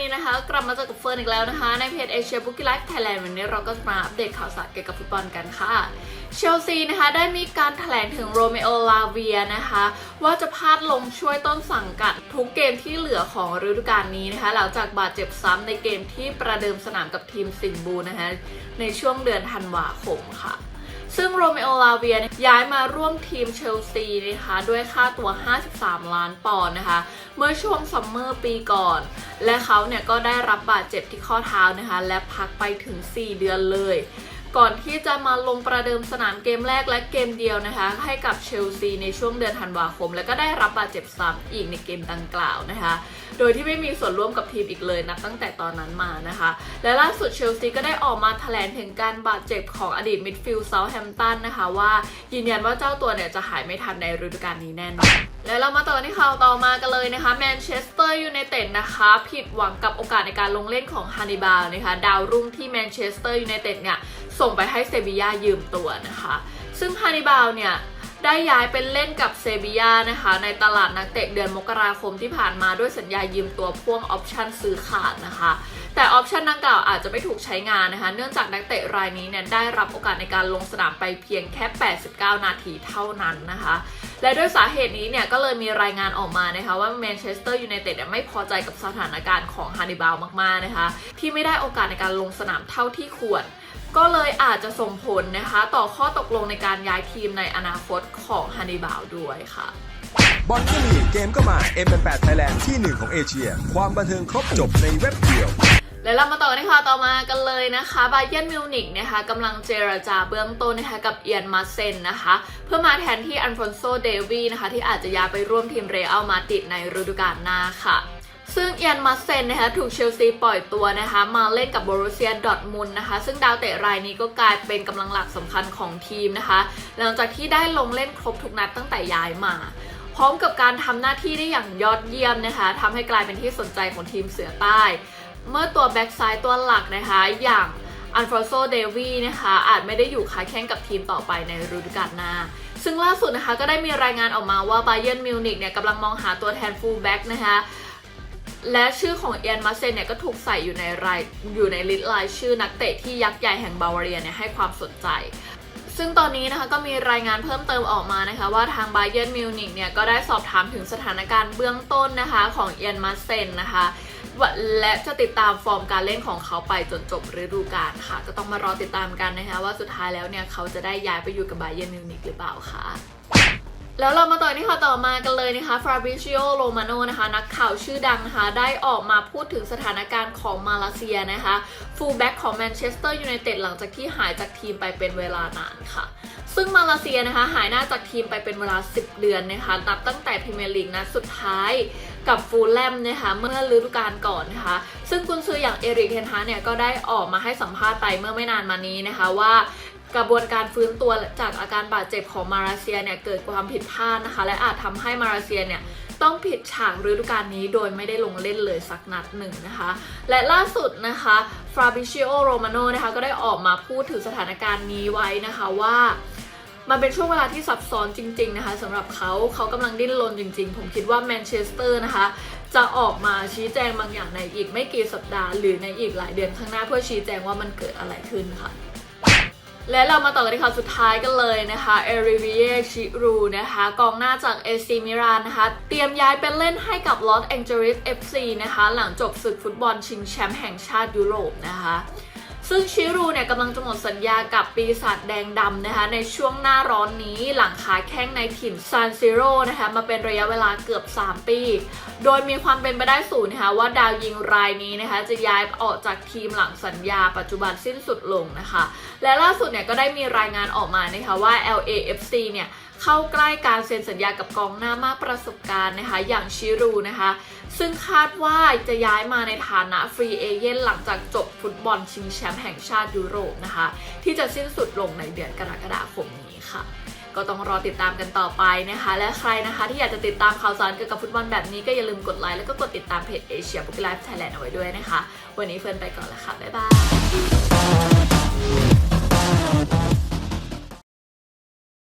นี้นะคะ กลับมาเจอกับเฟิร์นอีกแล้วนะคะ ในเพจเอเชียบุกิไลฟ์ไทยแลนด์วันนี้เราก็จะมาอัปเดตข่าวสารเกี่ยวกับฟุตบอลกันค่ะเชลซีนะคะได้มีการถแถลงถึงโรเมโอลาเวียนะคะ ว่าจะพาดลงช่วยต้นสังกัดทุกเกมที่เหลือของฤดูกาลนี้นะคะ หลังจากบาดเจ็บซ้ำในเกมที่ประเดิมสนามกับทีมสิงบูนะคะในช่วงเดือนธันวาคมค่ะ ซึ่งโรเมโอลาเวียนย้ายมาร่วมทีมเชลซีนะคะด้วยค่าตัว 53 ล้านปอนด์นะคะ เมื่อช่วงซัมเมอร์ปีก่อน และเขาเนี่ยก็ได้รับบาดเจ็บที่ข้อเท้านะคะ และพักไปถึง 4 เดือนเลย ก่อนที่จะมาลงประเดิมสนามเกมแรกและเกมเดียวนะคะ ให้กับเชลซีในช่วงเดือนธันวาคม และก็ได้รับบาดเจ็บซ้ำอีกในเกมดังกล่าวนะคะ โดยที่ไม่มีส่วนร่วมกับทีมอีกเลยนับตั้งแต่ตอนนั้นมานะคะ และล่าสุดเชลซีก็ได้ออกมาแถลงถึงการบาดเจ็บของอดีตมิดฟิลด์เซาท์แฮมป์ตันนะคะว่ายืนยันว่าเจ้าตัวเนี่ยจะหายไม่ทันในฤดูกาลนี้แน่นอนและเรามาต่อที่ข่าวต่อมากันเลยนะคะแมนเชสเตอร์ยูไนเต็ดนะคะ ผิดหวังกับโอกาสในการลงเล่นของฮันนิบาลนะคะดาวรุ่งที่แมนเชสเตอร์ยูไนเต็ดเนี่ย ส่งไปให้เซบียายืมตัวนะคะ ซึ่งฮันนิบาลเนี่ยได้ย้ายไปเล่นกับเซบียานะคะ ในตลาดนักเตะเดือนมกราคมที่ผ่านมาด้วยสัญญายืมตัวพ่วงออปชันซื้อขาดนะคะ แต่ออปชันดังกล่าวอาจจะไม่ถูกใช้งานนะคะ เนื่องจากนักเตะรายนี้เนี่ยได้รับโอกาสในการลงสนามไปเพียงแค่ 89 นาทีเท่านั้นนะคะ และด้วยสาเหตุนี้เนี่ยก็เลยมีรายงานออกมานะคะว่าแมนเชสเตอร์ยูไนเต็ดไม่พอใจกับสถานการณ์ของฮันนิบาลมากๆนะคะ ที่ไม่ได้โอกาสในการลงสนามเท่าที่ควร ก็เลยอาจจะส่งผลนะคะ ต่อข้อตกลงในการย้ายทีมในอนาคตของฮันนิบาลด้วยค่ะบอลก็มีเกมก็มา M8 Thailand ที่หนึ่งของเอเชีย ความบันเทิงครบจบในเว็บเดียวและเรามาต่อในข่าวต่อมากันเลยนะคะบาเย r n นมิวนิกนะคะกำลังเจรจาเบื้องต้นนะคะกับเอียนมาเซนนะคะ เพื่อมาแทนที่อันฟอนโซเดวีนะคะที่อาจจะย้ายไปร่วมทีมเรอัลมาดริดในฤดูกาลหน้าค่ะ ซึ่งเอียนมาเซนนะคะถูกเชลซีปล่อยตัวนะคะมาเล่นกับบรุเซียดอร์ทมุนนะคะ ซึ่งดาวเตะรายนี้ก็กลายเป็นกำลังหลักสำคัญของทีมนะคะ หลังจากที่ได้ลงเล่นครบทุกนัดตั้งแต่ย้ายมาพร้อมกับการทำหน้าที่ได้อย่างยอดเยี่ยมนะคะทำให้กลายเป็นที่สนใจของทีมเสือใต้ เมื่อตัวแบ็กซ้ายตัวหลักนะคะอย่างอันฟรอโซเดวีนะคะอาจไม่ได้อยู่ค้าแข่งกับทีมต่อไปในฤดูกาลหน้า ซึ่งล่าสุดนะคะก็ได้มีรายงานออกมาว่าบาเยนมิวนิกเนี่ยกำลังมองหาตัวแทนฟูลแบ็กนะคะ และชื่อของเอียนมาเซนเนี่ยก็ถูกใส่อยู่ในรายอยู่ในลิสต์รายชื่อนักเตะที่ยักษ์ใหญ่แห่งบาวาเรียเนี่ยให้ความสนใจ ซึ่งตอนนี้นะคะก็มีรายงานเพิ่มเติมออกมานะคะว่าทางไบเยนมิวนิกเนี่ยก็ได้สอบถามถึงสถานการณ์เบื้องต้นนะคะของเอียนมาเซนนะคะและจะติดตามฟอร์มการเล่นของเขาไปจนจบฤดูกาลค่ะ ก็ต้องมารอติดตามกันนะคะว่าสุดท้ายแล้วเนี่ยเขาจะได้ย้ายไปอยู่กับไบเยนมิวนิกหรือเปล่าค่ะ แล้วเรามาต่อที่ข่าวต่อมากันเลยนะคะฟราบิชิโอโรมาโนนะคะ นักข่าวชื่อดังนะคะ ได้ออกมาพูดถึงสถานการณ์ของมาเลเซียนะคะฟูลแบ็กของแมนเชสเตอร์ยูไนเต็ดหลังจากที่หายจากทีมไปเป็นเวลานานค่ะ ซึ่งมาเลเซียนะคะ หายหน้าจากทีมไปเป็นเวลา 10 เดือนนะคะนับตั้งแต่พรีเมียร์ลีกนัดสุดท้ายกับฟูลแลมนะคะเมื่อฤดูกาลก่อนนะคะ ซึ่งกุนซืออย่างเอริกเทนฮาเนี่ยก็ได้ออกมาให้สัมภาษณ์ไปเมื่อไม่นานมานี้นะคะว่า กระบวนการฟื้นตัวจากอาการบาดเจ็บของมาเลเซียเนี่ยเกิดความผิดพลาดนะคะ และอาจทำให้มาเลเซียเนี่ยต้องผิดฉากฤดูกาลนี้โดยไม่ได้ลงเล่นเลยสักนัดหนึ่งนะคะ และล่าสุดนะคะฟราบิชิโอโรมาโนนะคะก็ได้ออกมาพูดถึงสถานการณ์นี้ไว้นะคะว่ามันเป็นช่วงเวลาที่ซับซ้อนจริง ๆ นะคะสำหรับเขาเขากำลังดิ้นรนจริง ๆ ผมคิดว่าแมนเชสเตอร์นะคะ จะออกมาชี้แจงบางอย่างในอีกไม่กี่สัปดาห์ หรือในอีกหลายเดือนข้างหน้าเพื่อชี้แจงว่ามันเกิดอะไรขึ้นค่ะ และเรามาต่อกันที่ข่าวสุดท้ายกันเลยนะคะเอริเวียชิรูนะคะกองหน้าจากเอซีมิรานนะคะเตรียมย้ายไปเล่นให้กับลอสแองเจลิสเอฟซีนะคะหลังจบศึกฟุตบอลชิงแชมป์แห่งชาติยุโรปนะคะ ซึ่งชิรูเนี่ยกำลังจะหมดสัญญากับปีศาจแดงดำนะคะ ในช่วงหน้าร้อนนี้หลังขาแข้งในถิ่นซานซิโร่นะคะมาเป็นระยะเวลาเกือบ 3 ปี โดยมีความเป็นไปได้สูงนะคะว่าดาวยิงรายนี้นะคะจะย้ายออกจากทีมหลังสัญญาปัจจุบันสิ้นสุดลงนะคะ และล่าสุดเนี่ยก็ได้มีรายงานออกมานะคะว่า LAFC เนี่ย เข้าใกล้การเซ็นสัญญากับกองหน้ามากประสบการณ์นะคะ อย่างชิรูนะคะ ซึ่งคาดว่าจะย้ายมาในฐานะฟรีเอเย่นหลังจากจบฟุตบอลชิงแชมป์แห่งชาติยุโรปนะคะ ที่จะสิ้นสุดลงในเดือนกรกฎาคมนี้ค่ะก็ต้องรอติดตามกันต่อไปนะคะ และใครนะคะที่อยากจะติดตามข่าวสารเกี่ยวกับฟุตบอลแบบนี้ก็อย่าลืมกดไลค์แล้วก็กดติดตามเพจเอเชียบุกไลฟ์ไทยแลนด์เอาไว้ด้วยนะคะ วันนี้เฟิร์นไปก่อนแล้วค่ะ บ๊ายบาย